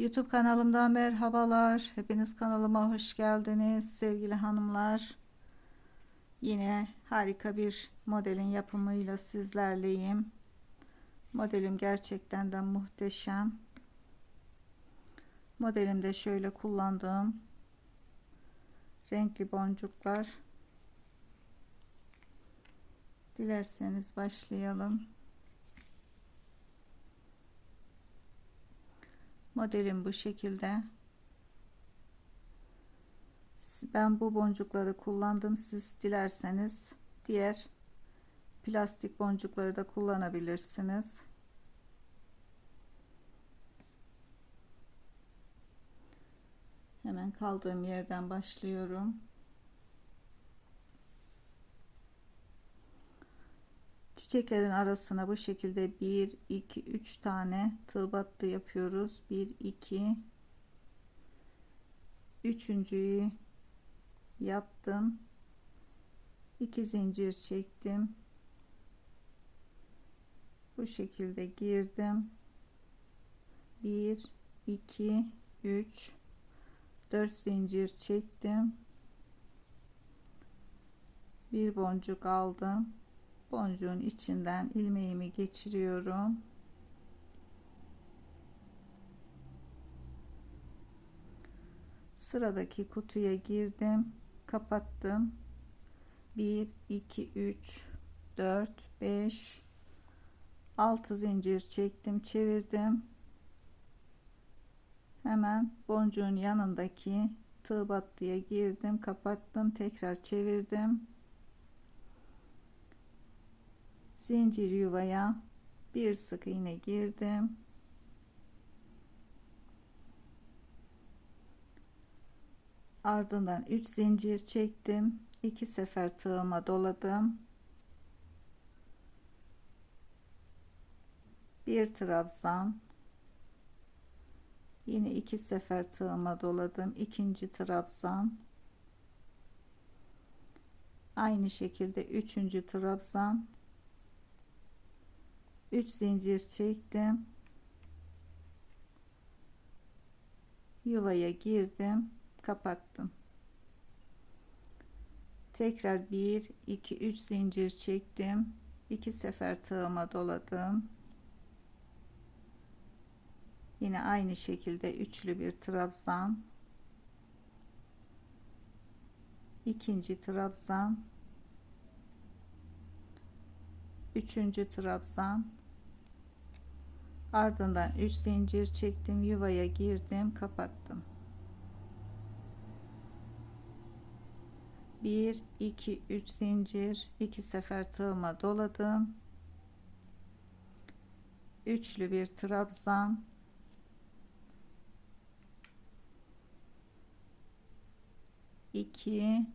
YouTube kanalımdan merhabalar. Hepiniz kanalıma hoş geldiniz sevgili hanımlar. Yine harika bir modelin yapımıyla sizlerleyim. Modelim gerçekten de muhteşem. Modelimde şöyle kullandığım renkli boncuklar. Dilerseniz başlayalım. Modelim bu şekilde. Ben bu boncukları kullandım. Siz dilerseniz diğer plastik boncukları da kullanabilirsiniz. Hemen kaldığım yerden başlıyorum. Çiçeklerin arasına bu şekilde 1 2 3 tane tığ battı yapıyoruz. 1 2 üçüncüyü yaptım. 2 zincir çektim. Bu şekilde girdim. 1 2 3 4 zincir çektim. Bir boncuk aldım boncuğun içinden ilmeğimi geçiriyorum. Sıradaki kutuya girdim, kapattım. 1 2 3 4 5 6 zincir çektim, çevirdim. Hemen boncuğun yanındaki tığ battıya girdim, kapattım, tekrar çevirdim. Zincir yuvaya bir sık iğne girdim. Ardından 3 zincir çektim. İki sefer tığıma doladım. Bir trabzan. Yine iki sefer tığıma doladım. İkinci trabzan. Aynı şekilde üçüncü trabzan 3 zincir çektim. Yuvaya girdim. Kapattım. Tekrar 1 2 3 zincir çektim. İki sefer tığıma doladım. Yine aynı şekilde üçlü bir trabzan. İkinci trabzan. Üçüncü trabzan ardından 3 zincir çektim yuvaya girdim kapattım. 1 2 3 zincir iki sefer tığıma doladım. Üçlü bir trabzan. İki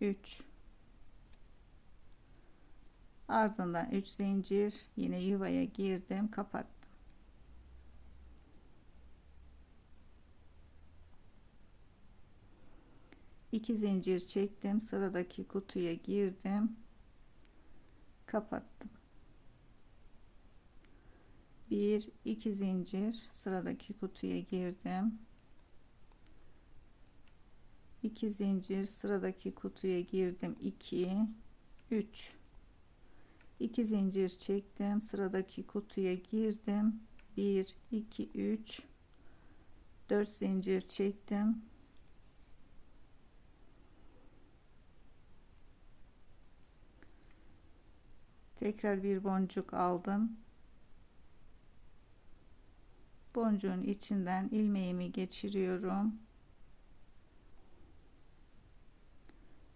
üç ardından 3 zincir yine yuvaya girdim kapattım. İki zincir çektim sıradaki kutuya girdim kapattım. Bir iki zincir sıradaki kutuya girdim. İki zincir sıradaki kutuya girdim. 2 3 2 zincir çektim. Sıradaki kutuya girdim. 1 2 3 4 zincir çektim. Tekrar bir boncuk aldım. Boncuğun içinden ilmeğimi geçiriyorum.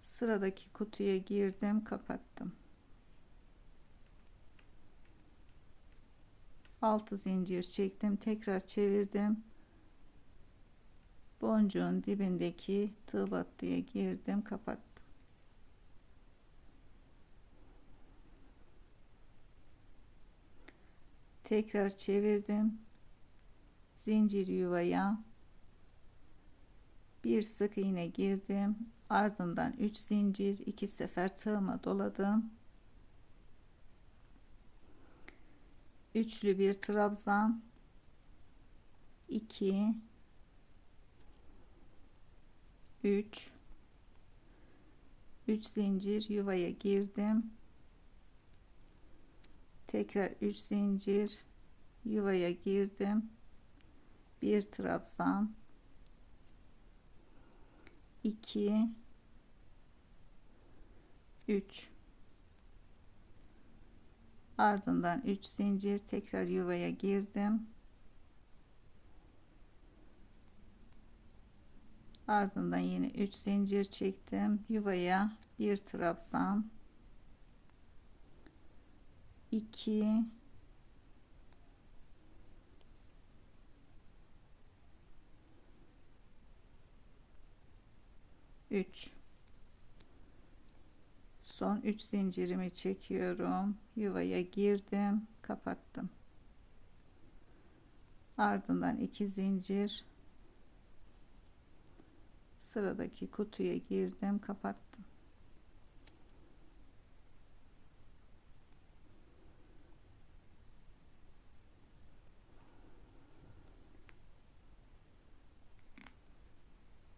Sıradaki kutuya girdim kapattım 6 zincir çektim tekrar çevirdim. Boncuğun dibindeki tığ battıya girdim kapattım. Tekrar çevirdim. Zincir yuvaya bir sık iğne girdim. Ardından 3 zincir iki sefer tığıma doladım üçlü bir trabzan. 2 3 3 zincir yuvaya girdim. Tekrar 3 zincir yuvaya girdim. Bir trabzan. 2 3 ardından 3 zincir tekrar yuvaya girdim. Ardından yine 3 zincir çektim. Yuvaya bir trabzan. 2 3 son 3 zincirimi çekiyorum. Yuvaya girdim kapattım. Ardından 2 zincir. Sıradaki kutuya girdim kapattım.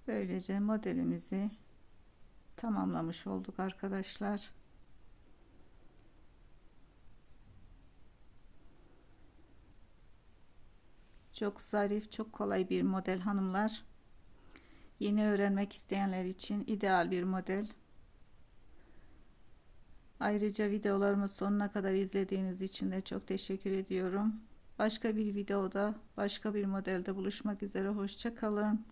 Böylece modelimizi tamamlamış olduk arkadaşlar çok zarif çok kolay bir model hanımlar Yeni öğrenmek isteyenler için ideal bir model. Ayrıca videolarımı sonuna kadar izlediğiniz için de çok teşekkür ediyorum. Başka bir videoda, başka bir modelde buluşmak üzere. Hoşça kalın.